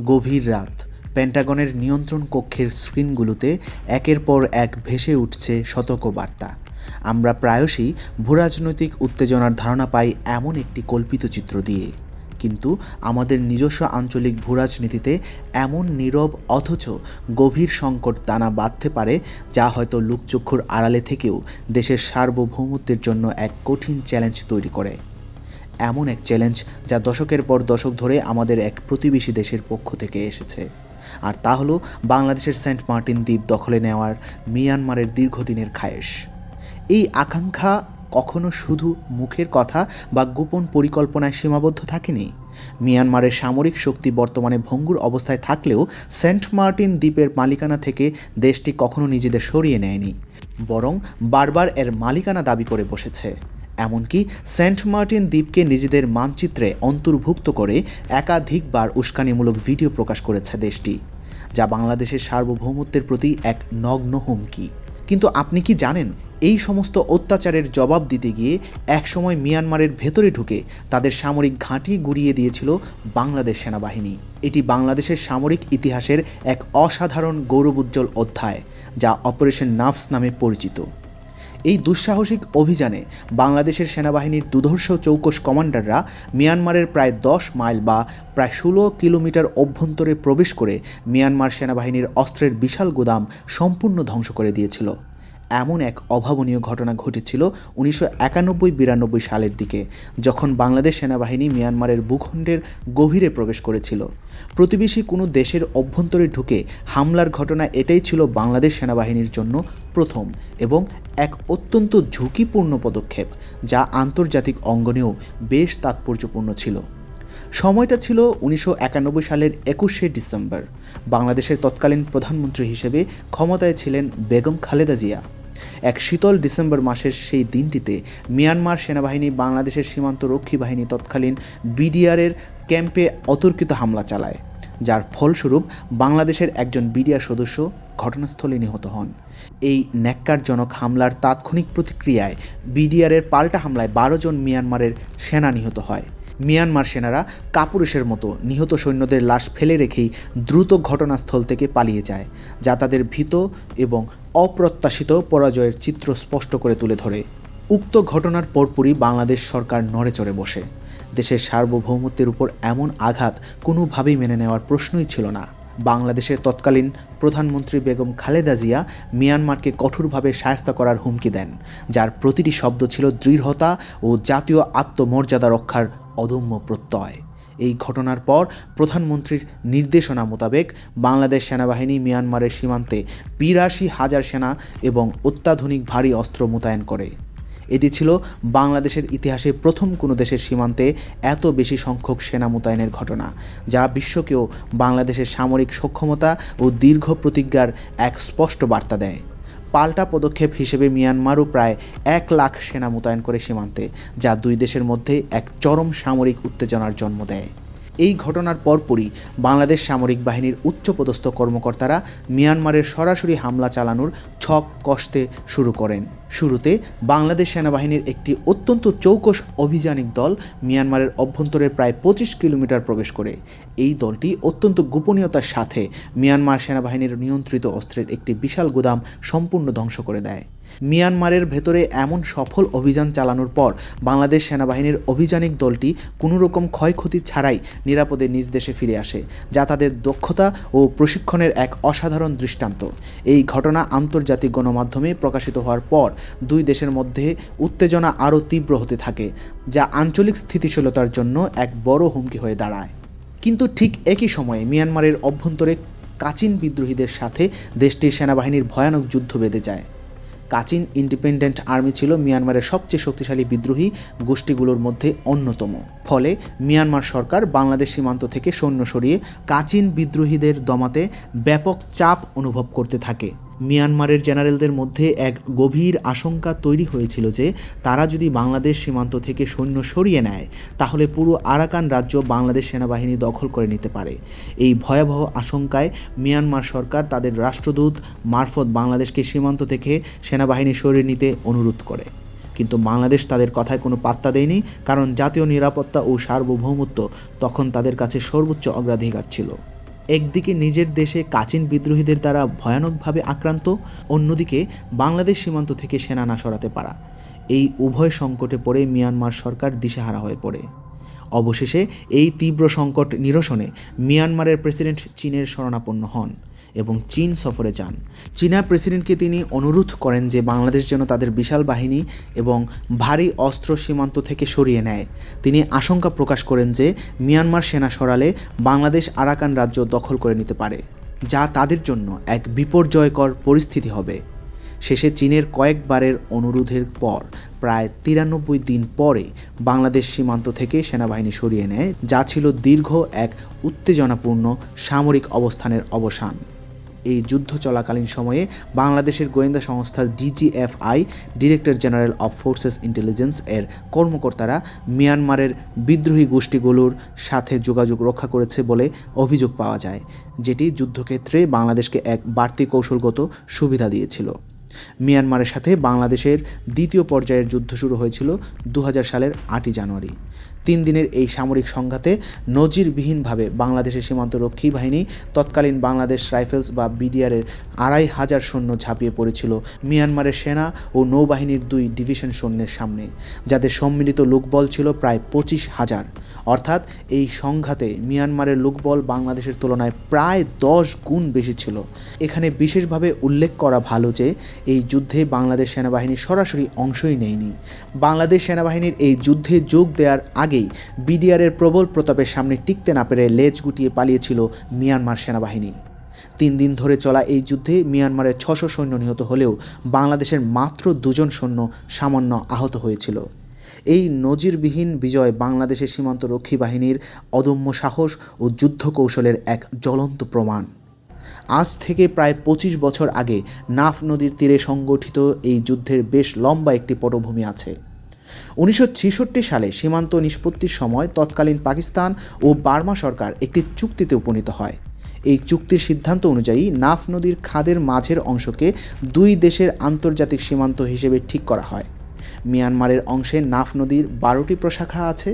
গভীর রাত। পেন্টাগনের নিয়ন্ত্রণ কক্ষের স্ক্রিনগুলোতে একের পর এক ভেসে উঠছে সতর্কবার্তা। আমরা প্রায়শই ভূরাজনৈতিক উত্তেজনার ধারণা পাই এমন একটি কল্পিত চিত্র দিয়ে। কিন্তু আমাদের নিজস্ব আঞ্চলিক ভূরাজনীতিতে এমন নীরব অথচ গভীর সংকট দানা বাঁধতে পারে যা হয়তো লুকচক্ষুর আড়ালে থেকেও দেশের সার্বভৌমত্বের জন্য এক কঠিন চ্যালেঞ্জ তৈরি করে। এমন এক চ্যালেঞ্জ যা দশকের পর দশক ধরে আমাদের এক প্রতিবেশী দেশের পক্ষ থেকে এসেছে। আর তা হলো বাংলাদেশের সেন্ট মার্টিন দ্বীপ দখলে নেওয়ার মিয়ানমারের দীর্ঘদিনের খায়েশ। এই আকাঙ্ক্ষা কখনো শুধু মুখের কথা বা গোপন পরিকল্পনায় সীমাবদ্ধ থাকেনি। মিয়ানমারের সামরিক শক্তি বর্তমানে ভঙ্গুর অবস্থায় থাকলেও সেন্ট মার্টিন দ্বীপের মালিকানা থেকে দেশটি কখনো নিজেদের সরিয়ে নেয়নি, বরং বারবার এর মালিকানা দাবি করে বসেছে। এমনকি সেন্ট মার্টিন দ্বীপকে নিজেদের মানচিত্রে অন্তর্ভুক্ত করে একাধিকবার উস্কানিমূলক ভিডিও প্রকাশ করেছে দেশটি, যা বাংলাদেশের সার্বভৌমত্বের প্রতি এক নগ্ন হুমকি। কিন্তু আপনি কি জানেন, এই সমস্ত অত্যাচারের জবাব দিতে গিয়ে একসময় মিয়ানমারের ভেতরে ঢুকে তাদের সামরিক ঘাঁটি গুড়িয়ে দিয়েছিল বাংলাদেশ সেনাবাহিনী। এটি বাংলাদেশের সামরিক ইতিহাসের এক অসাধারণ গৌরবোজ্জ্বল অধ্যায়, যা অপারেশন নাফস নামে পরিচিত। এই দুঃসাহসিক অভিযানে বাংলাদেশের সেনাবাহিনীর দুধর্ষ চৌকস কমান্ডাররা মিয়ানমারের প্রায় দশ মাইল বা প্রায় ষোলো কিলোমিটার অভ্যন্তরে প্রবেশ করে মিয়ানমার সেনাবাহিনীর অস্ত্রের বিশাল গুদাম সম্পূর্ণ ধ্বংস করে দিয়েছিল। এমন এক অভাবনীয় ঘটনা ঘটেছিল উনিশশো একানব্বই বিরানব্বই সালের দিকে, যখন বাংলাদেশ সেনাবাহিনী মিয়ানমারের ভূখণ্ডের গভীরে প্রবেশ করেছিল। প্রতিবেশী কোনো দেশের অভ্যন্তরে ঢুকে হামলার ঘটনা এটাই ছিল বাংলাদেশ সেনাবাহিনীর জন্য প্রথম এবং এক অত্যন্ত ঝুঁকিপূর্ণ পদক্ষেপ, যা আন্তর্জাতিক অঙ্গনেও বেশ তাৎপর্যপূর্ণ ছিল। সময়টা ছিল উনিশশো একানব্বই সালের একুশে ডিসেম্বর। বাংলাদেশের তৎকালীন প্রধানমন্ত্রী হিসেবে ক্ষমতায় ছিলেন বেগম খালেদা জিয়া। এক শীতল ডিসেম্বর মাসের সেই দিনটিতে মিয়ানমার সেনাবাহিনী বাংলাদেশের সীমান্ত রক্ষী বাহিনী তৎকালীন বিডিআরের ক্যাম্পে অতর্কিত হামলা চালায়, যার ফলস্বরূপ বাংলাদেশের একজন বিডিআর সদস্য ঘটনাস্থলে নিহত হন। এই ন্যাক্কারজনক হামলার তাৎক্ষণিক প্রতিক্রিয়ায় বিডিআরের পাল্টা হামলায় বারো জন মিয়ানমারের সেনা নিহত হয়। মিয়ানমার সেনারা কাপুরুষের মতো নিহত সৈন্যদের লাশ ফেলে রেখেই দ্রুত ঘটনাস্থল থেকে পালিয়ে যায়, যা তাদের ভীত এবং অপ্রত্যাশিত পরাজয়ের চিত্র স্পষ্ট করে তুলে ধরে। উক্ত ঘটনার পরপরই বাংলাদেশ সরকার নড়ে চড়ে বসে। দেশের সার্বভৌমত্বের উপর এমন আঘাত কোনোভাবেই মেনে নেওয়ার প্রশ্নই ছিল না। বাংলাদেশের তৎকালীন প্রধানমন্ত্রী বেগম খালেদা জিয়া মিয়ানমারকে কঠোরভাবে সায়স্তা করার হুমকি দেন, যার প্রতিটি শব্দ ছিল দৃঢ়তা ও জাতীয় আত্মমর্যাদা রক্ষার অদম্য প্রত্যয়। এই ঘটনার পর প্রধানমন্ত্রীর নির্দেশনা মোতাবেক বাংলাদেশ সেনাবাহিনী মিয়ানমারের সীমান্তে বিরাশি হাজার সেনা এবং অত্যাধুনিক ভারী অস্ত্র মোতায়েন করে। এটি ছিল বাংলাদেশের ইতিহাসে প্রথম কোনো দেশের সীমান্তে এত বেশি সংখ্যক সেনা মোতায়েনের ঘটনা, যা বিশ্বকেও বাংলাদেশের সামরিক সক্ষমতা ও দীর্ঘ প্রতিজ্ঞার এক স্পষ্ট বার্তা দেয়। পাল্টা পদক্ষেপ হিসেবে মিয়ানমারও প্রায় এক লাখ সেনা মোতায়েন করে সীমান্তে, যা দুই দেশের মধ্যে এক চরম সামরিক উত্তেজনার জন্ম দেয়। এই ঘটনার পরপরই বাংলাদেশ সামরিক বাহিনীর উচ্চপদস্থ কর্মকর্তারা মিয়ানমারের সরাসরি হামলা চালানোর ছক কষতে শুরু করেন। শুরুতে বাংলাদেশ সেনাবাহিনীর একটি অত্যন্ত চৌকস অভিযানিক দল মিয়ানমারের অভ্যন্তরে প্রায় পঁচিশ কিলোমিটার প্রবেশ করে। এই দলটি অত্যন্ত গোপনীয়তার সাথে মিয়ানমার সেনাবাহিনীর নিয়ন্ত্রিত অস্ত্রের একটি বিশাল গুদাম সম্পূর্ণ ধ্বংস করে দেয়। মিয়ানমারের ভেতরে এমন সফল অভিযান চালানোর পর বাংলাদেশ সেনাবাহিনীর অভিযানিক দলটি কোনো রকম ক্ষয়ক্ষতি ছাড়াই নিরাপদে নিজ দেশে ফিরে আসে, যা তাদের দক্ষতা ও প্রশিক্ষণের এক অসাধারণ দৃষ্টান্ত। এই ঘটনা আন্তর্জাতিক গণমাধ্যমে প্রকাশিত হওয়ার পর দুই দেশের মধ্যে উত্তেজনা আরও তীব্র হতে থাকে, যা আঞ্চলিক স্থিতিশীলতার জন্য এক বড় হুমকি হয়ে দাঁড়ায়। কিন্তু ঠিক একই সময়ে মিয়ানমারের অভ্যন্তরে কাচিন বিদ্রোহীদের সাথে দেশটির সেনাবাহিনীর ভয়ানক যুদ্ধ বেঁধে যায়। কাচিন ইন্ডিপেন্ডেন্ট আর্মি ছিল মিয়ানমারের সবচেয়ে শক্তিশালী বিদ্রোহী গোষ্ঠীগুলোর মধ্যে অন্যতম। ফলে মিয়ানমার সরকার বাংলাদেশ সীমান্ত থেকে সৈন্য সরিয়ে কাচিন বিদ্রোহীদের দমাতে ব্যাপক চাপ অনুভব করতে থাকে। মিয়ানমারের জেনারেলদের মধ্যে এক গভীর আশঙ্কা তৈরি হয়েছিল যে তারা যদি বাংলাদেশ সীমান্ত থেকে সৈন্য সরিয়ে নেয়, তাহলে পুরো আরাকান রাজ্য বাংলাদেশ সেনাবাহিনী দখল করে নিতে পারে। এই ভয়াবহ আশঙ্কায় মিয়ানমার সরকার তাদের রাষ্ট্রদূত মারফত বাংলাদেশকে সীমান্ত থেকে সেনাবাহিনী সরিয়ে নিতে অনুরোধ করে। কিন্তু বাংলাদেশ তাদের কথায় কোনো পাত্তা দেয়নি, কারণ জাতীয় নিরাপত্তা ও সার্বভৌমত্ব তখন তাদের কাছে সর্বোচ্চ অগ্রাধিকার ছিল। একদিকে নিজের দেশে কাচিন বিদ্রোহীদের দ্বারা ভয়ানকভাবে আক্রান্ত, অন্যদিকে বাংলাদেশ সীমান্ত থেকে সেনা না সরাতে পারা। এই উভয় সংকটে পড়ে মিয়ানমার সরকার দিশেহারা হয়ে পড়ে। অবশেষে এই তীব্র সংকট নিরসনে মিয়ানমারের প্রেসিডেন্ট চীনের শরণাপন্ন হন। এবং চীন সফরে যান। চীনা প্রেসিডেন্টকে তিনি অনুরোধ করেন যে বাংলাদেশ যেন তাদের বিশাল বাহিনী এবং ভারী অস্ত্র সীমান্ত থেকে সরিয়ে নেয়। তিনি আশঙ্কা প্রকাশ করেন যে মিয়ানমার সেনা সরালে বাংলাদেশ আরাকান রাজ্য দখল করে নিতে পারে, যা তাদের জন্য এক বিপর্যয়কর পরিস্থিতি হবে। শেষে চীনের কয়েকবারের অনুরোধের পর প্রায় তিরানব্বই দিন পরে বাংলাদেশ সীমান্ত থেকে সেনাবাহিনী সরিয়ে নেয়, যা ছিল দীর্ঘ এক উত্তেজনাপূর্ণ সামরিক অবস্থানের অবসান। এই যুদ্ধ চলাকালীন সময়ে বাংলাদেশের গোয়েন্দা সংস্থা DGFI, director general of forces intelligence এর কর্মকর্তারা মিয়ানমারের বিদ্রোহী গোষ্ঠীগুলোর সাথে যোগাযোগ রক্ষা করেছে বলে অভিযোগ পাওয়া যায়, যেটি যুদ্ধক্ষেত্রে বাংলাদেশকে এক বাড়তি কৌশলগত সুবিধা দিয়েছিল। মিয়ানমারের সাথে বাংলাদেশের দ্বিতীয় পর্যায়ের যুদ্ধ শুরু হয়েছিল দু হাজার সালের আটই জানুয়ারি। তিন দিনের এই সামরিক সংঘাতে নজিরবিহীনভাবে বাংলাদেশের সীমান্তরক্ষী বাহিনী তৎকালীন বাংলাদেশ রাইফেলস বা বিডিআরের আড়াই হাজার সৈন্য ঝাঁপিয়ে পড়েছিল মিয়ানমারের সেনা ও নৌবাহিনীর দুই ডিভিশন সৈন্যের সামনে, যাদের সম্মিলিত লোকবল ছিল প্রায় পঁচিশ হাজার। অর্থাৎ এই সংঘাতে মিয়ানমারের লোকবল বাংলাদেশের তুলনায় প্রায় দশ গুণ বেশি ছিল। এখানে বিশেষভাবে উল্লেখ করা ভালো যে এই যুদ্ধে বাংলাদেশ সেনাবাহিনী সরাসরি অংশই নেয়নি। বাংলাদেশ সেনাবাহিনীর এই যুদ্ধে যোগ দেওয়ার আগেই বিডিআরের প্রবল প্রতাপের সামনে টিকতে না পেরে লেজ গুটিয়ে পালিয়েছিল মিয়ানমার সেনাবাহিনী। তিন দিন ধরে চলা এই যুদ্ধে মিয়ানমারের ছশো সৈন্য নিহত হলেও বাংলাদেশের মাত্র দুজন সৈন্য সামান্য আহত হয়েছিল। এই নজিরবিহীন বিজয় বাংলাদেশের সীমান্তরক্ষী বাহিনীর অদম্য সাহস ও যুদ্ধ কৌশলের এক জ্বলন্ত প্রমাণ। আজ থেকে প্রায় পঁচিশ বছর আগে নাফ নদীর তীরে সংগঠিত এই যুদ্ধের বেশ লম্বা একটি পটভূমি আছে। উনিশশো ছেষট্টি সালে সীমান্ত নিষ্পত্তির সময় তৎকালীন পাকিস্তান ও বার্মা সরকার একটি চুক্তিতে উপনীত হয়। এই চুক্তির সিদ্ধান্ত অনুযায়ী নাফ নদীর খাদের মাঝের অংশকে দুই দেশের আন্তর্জাতিক সীমান্ত হিসেবে ঠিক করা হয়। মিয়ানমারের অংশে নাফ নদীর বারোটি প্রশাখা আছে।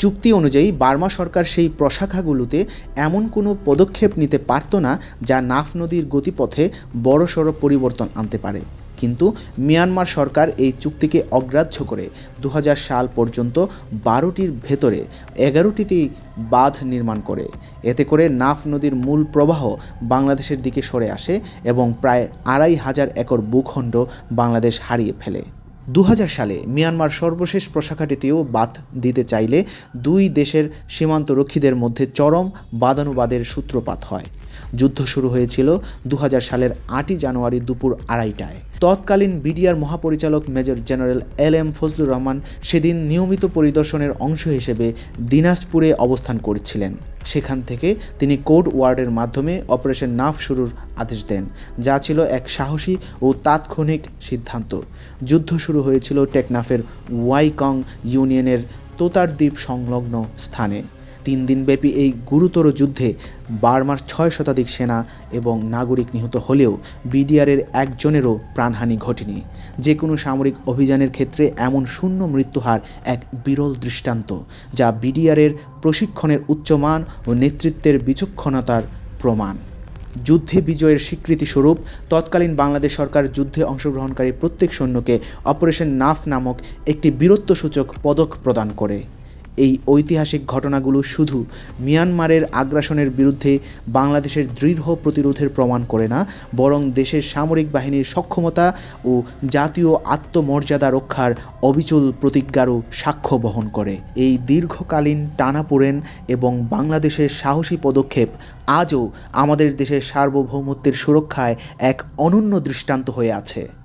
চুক্তি অনুযায়ী বার্মা সরকার সেই প্রশাখাগুলোতে এমন কোনো পদক্ষেপ নিতে পারত না যা নাফ নদীর গতিপথে বড়সড় পরিবর্তন আনতে পারে। কিন্তু মিয়ানমার সরকার এই চুক্তিকে অগ্রাহ্য করে দু হাজার সাল পর্যন্ত বারোটির ভেতরে এগারোটিতেই বাঁধ নির্মাণ করে। এতে করে নাফ নদীর মূল প্রবাহ বাংলাদেশের দিকে সরে আসে এবং প্রায় আড়াই হাজার একর ভূখণ্ড বাংলাদেশ হারিয়ে ফেলে। দু হাজার সালে মিয়ানমার সর্বশেষ প্রশাখাটিতেও বাদ দিতে চাইলে দুই দেশের সীমান্তরক্ষীদের মধ্যে চরম বাদানুবাদের সূত্রপাত হয়। যুদ্ধ শুরু হয়েছিল দু হাজার সালের আটই জানুয়ারি দুপুর আড়াইটায়। তৎকালীন বিডিআর মহাপরিচালক major general L M Fazlur Rahman সেদিন নিয়মিত পরিদর্শনের অংশ হিসেবে দিনাজপুরে অবস্থান করছিলেন। সেখান থেকে তিনি কোড ওয়ার্ডের মাধ্যমে অপারেশন নাফ শুরুর আদেশ দেন, যা ছিল এক সাহসী ও তাৎক্ষণিক সিদ্ধান্ত। যুদ্ধ শুরু হয়েছিল টেকনাফের ওয়াইকং ইউনিয়নের তোতার দ্বীপ সংলগ্ন স্থানে। তিন দিনব্যাপী এই গুরুতর যুদ্ধে বার্মার ছয় শতাধিক সেনা এবং নাগরিক নিহত হলেও বিডিআরের একজনেরও প্রাণহানি ঘটেনি। যে কোনো সামরিক অভিযানের ক্ষেত্রে এমন শূন্য মৃত্যুহার এক বিরল দৃষ্টান্ত, যা বিডিআরের প্রশিক্ষণের উচ্চমান ও নেতৃত্বের বিচক্ষণতার প্রমাণ। যুদ্ধে বিজয়ের স্বীকৃতিস্বরূপ তৎকালীন বাংলাদেশ সরকার যুদ্ধে অংশগ্রহণকারী প্রত্যেক সৈন্যকে অপারেশন নাফ নামক একটি বীরত্বসূচক পদক প্রদান করে। এই ঐতিহাসিক ঘটনাগুলো শুধু মিয়ানমারের আগ্রাসনের বিরুদ্ধে বাংলাদেশের দৃঢ় প্রতিরোধের প্রমাণ করে না, বরং দেশের সামরিক বাহিনীর সক্ষমতা ও জাতীয় আত্মমর্যাদা রক্ষার অবিচল প্রতিজ্ঞারও সাক্ষ্য বহন করে। এই দীর্ঘকালীন টানাপোড়েন এবং বাংলাদেশের সাহসী পদক্ষেপ আজও আমাদের দেশের সার্বভৌমত্বের সুরক্ষায় এক অনন্য দৃষ্টান্ত হয়ে আছে।